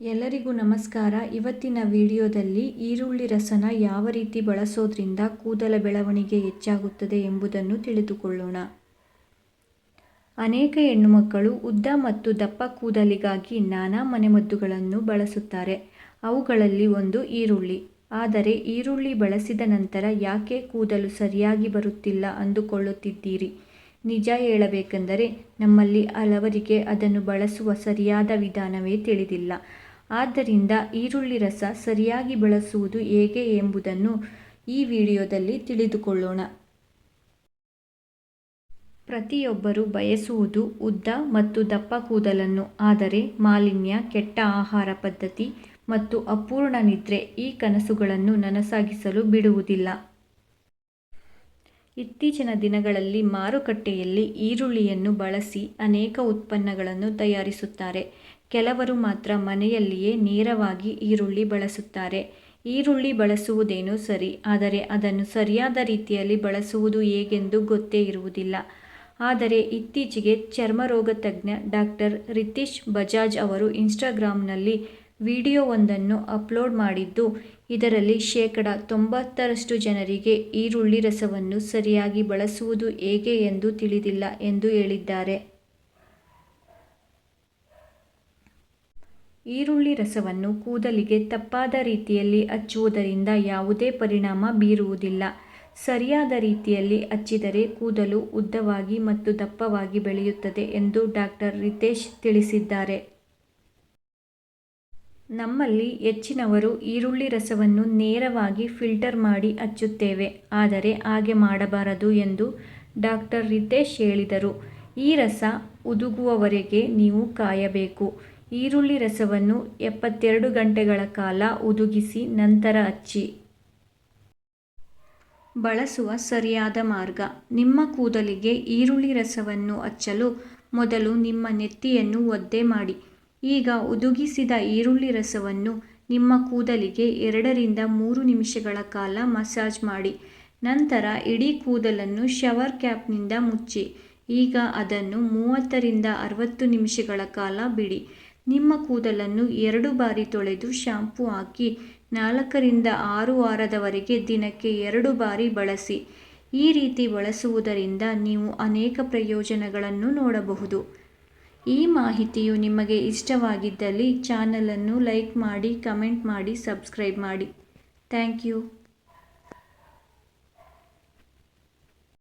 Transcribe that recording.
ಎಲ್ಲರಿಗೂ ನಮಸ್ಕಾರ. ಇವತ್ತಿನ ವಿಡಿಯೋದಲ್ಲಿ ಈರುಳ್ಳಿ ರಸನ ಯಾವ ರೀತಿ ಬಳಸೋದ್ರಿಂದ ಕೂದಲ ಬೆಳವಣಿಗೆ ಹೆಚ್ಚಾಗುತ್ತದೆ ಎಂಬುದನ್ನು ತಿಳಿದುಕೊಳ್ಳೋಣ. ಅನೇಕ ಹೆಣ್ಣುಮಕ್ಕಳು ಉದ್ದ ಮತ್ತು ದಪ್ಪ ಕೂದಲಿಗಾಗಿ ನಾನಾ ಮನೆಮದ್ದುಗಳನ್ನು ಬಳಸುತ್ತಾರೆ. ಅವುಗಳಲ್ಲಿ ಒಂದು ಈರುಳ್ಳಿ. ಆದರೆ ಈರುಳ್ಳಿ ಬಳಸಿದ ನಂತರ ಯಾಕೆ ಕೂದಲು ಸರಿಯಾಗಿ ಬರುತ್ತಿಲ್ಲ ಅಂದುಕೊಳ್ಳುತ್ತಿದ್ದೀರಿ? ನಿಜ ಹೇಳಬೇಕೆಂದರೆ ನಮ್ಮಲ್ಲಿ ಹಲವರಿಗೆ ಅದನ್ನು ಬಳಸುವ ಸರಿಯಾದ ವಿಧಾನವೇ ತಿಳಿದಿಲ್ಲ. ಆದ್ದರಿಂದ ಈರುಳ್ಳಿ ರಸ ಸರಿಯಾಗಿ ಬಳಸುವುದು ಹೇಗೆ ಎಂಬುದನ್ನು ಈ ವಿಡಿಯೋದಲ್ಲಿ ತಿಳಿದುಕೊಳ್ಳೋಣ. ಪ್ರತಿಯೊಬ್ಬರು ಬಯಸುವುದು ಉದ್ದ ಮತ್ತು ದಪ್ಪ ಕೂದಲನ್ನು, ಆದರೆ ಮಾಲಿನ್ಯ, ಕೆಟ್ಟ ಆಹಾರ ಪದ್ಧತಿ ಮತ್ತು ಅಪೂರ್ಣ ನಿದ್ರೆ ಈ ಕನಸುಗಳನ್ನು ನನಸಾಗಿಸಲು ಬಿಡುವುದಿಲ್ಲ. ಇತ್ತೀಚಿನ ದಿನಗಳಲ್ಲಿ ಮಾರುಕಟ್ಟೆಯಲ್ಲಿ ಈರುಳ್ಳಿಯನ್ನು ಬಳಸಿ ಅನೇಕ ಉತ್ಪನ್ನಗಳನ್ನು ತಯಾರಿಸುತ್ತಾರೆ. ಕೆಲವರು ಮಾತ್ರ ಮನೆಯಲ್ಲಿಯೇ ನೇರವಾಗಿ ಈರುಳ್ಳಿ ಬಳಸುತ್ತಾರೆ. ಈರುಳ್ಳಿ ಬಳಸುವುದೇನೋ ಸರಿ, ಆದರೆ ಅದನ್ನು ಸರಿಯಾದ ರೀತಿಯಲ್ಲಿ ಬಳಸುವುದು ಹೇಗೆಂದು ಗೊತ್ತೇ ಇರುವುದಿಲ್ಲ. ಆದರೆ ಇತ್ತೀಚೆಗೆ ಚರ್ಮರೋಗ ತಜ್ಞ ಡಾಕ್ಟರ್ ರಿತೀಶ್ ಬಜಾಜ್ ಅವರು ಇನ್ಸ್ಟಾಗ್ರಾಮ್ನಲ್ಲಿ ವಿಡಿಯೋವೊಂದನ್ನು ಅಪ್ಲೋಡ್ ಮಾಡಿದ್ದು, ಇದರಲ್ಲಿ ಶೇಕಡ ತೊಂಬತ್ತರಷ್ಟು ಜನರಿಗೆ ಈರುಳ್ಳಿ ರಸವನ್ನು ಸರಿಯಾಗಿ ಬಳಸುವುದು ಹೇಗೆ ಎಂದು ತಿಳಿದಿಲ್ಲ ಎಂದು ಹೇಳಿದ್ದಾರೆ. ಈರುಳ್ಳಿ ರಸವನ್ನು ಕೂದಲಿಗೆ ತಪ್ಪಾದ ರೀತಿಯಲ್ಲಿ ಹಚ್ಚುವುದರಿಂದ ಯಾವುದೇ ಪರಿಣಾಮ ಬೀರುವುದಿಲ್ಲ. ಸರಿಯಾದ ರೀತಿಯಲ್ಲಿ ಹಚ್ಚಿದರೆ ಕೂದಲು ಉದ್ದವಾಗಿ ಮತ್ತು ದಪ್ಪವಾಗಿ ಬೆಳೆಯುತ್ತದೆ ಎಂದು ಡಾಕ್ಟರ್ ರಿತೇಶ್ ತಿಳಿಸಿದ್ದಾರೆ. ನಮ್ಮಲ್ಲಿ ಹೆಚ್ಚಿನವರು ಈರುಳ್ಳಿ ರಸವನ್ನು ನೇರವಾಗಿ ಫಿಲ್ಟರ್ ಮಾಡಿ ಹಚ್ಚುತ್ತೇವೆ, ಆದರೆ ಹಾಗೆ ಮಾಡಬಾರದು ಎಂದು ಡಾಕ್ಟರ್ ರಿತೇಶ್ ಹೇಳಿದರು. ಈ ರಸ ಉದುಗುವವರೆಗೆ ನೀವು ಕಾಯಬೇಕು. ಈರುಳ್ಳಿ ರಸವನ್ನು ಎಪ್ಪತ್ತೆರಡು ಗಂಟೆಗಳ ಕಾಲ ಉದುಗಿಸಿ ನಂತರ ಹಚ್ಚಿ ಬಳಸುವ ಸರಿಯಾದ ಮಾರ್ಗ. ನಿಮ್ಮ ಕೂದಲಿಗೆ ಈರುಳ್ಳಿ ರಸವನ್ನು ಹಚ್ಚಲು ಮೊದಲು ನಿಮ್ಮ ನೆತ್ತಿಯನ್ನು ಒದ್ದೆ ಮಾಡಿ. ಈಗ ಉದುಗಿಸಿದ ಈರುಳ್ಳಿ ರಸವನ್ನು ನಿಮ್ಮ ಕೂದಲಿಗೆ ಎರಡರಿಂದ ಮೂರು ನಿಮಿಷಗಳ ಕಾಲ ಮಸಾಜ್ ಮಾಡಿ. ನಂತರ ಇಡೀ ಕೂದಲನ್ನು ಶವರ್ ಕ್ಯಾಪ್ನಿಂದ ಮುಚ್ಚಿ. ಈಗ ಅದನ್ನು ಮೂವತ್ತರಿಂದ ಅರವತ್ತು ನಿಮಿಷಗಳ ಕಾಲ ಬಿಡಿ. ನಿಮ್ಮ ಕೂದಲನ್ನು ಎರಡು ಬಾರಿ ತೊಳೆದು ಶಾಂಪೂ ಹಾಕಿ, ನಾಲ್ಕರಿಂದ ಆರು ವಾರದವರೆಗೆ ದಿನಕ್ಕೆ ಎರಡು ಬಾರಿ ಬಳಸಿ. ಈ ರೀತಿ ಬಳಸುವುದರಿಂದ ನೀವು ಅನೇಕ ಪ್ರಯೋಜನಗಳನ್ನು ನೋಡಬಹುದು. ಈ ಮಾಹಿತಿಯು ನಿಮಗೆ ಇಷ್ಟವಾಗಿದ್ದಲ್ಲಿ ಚಾನಲನ್ನು ಲೈಕ್ ಮಾಡಿ, ಕಮೆಂಟ್ ಮಾಡಿ, ಸಬ್ಸ್ಕ್ರೈಬ್ ಮಾಡಿ. Thank you.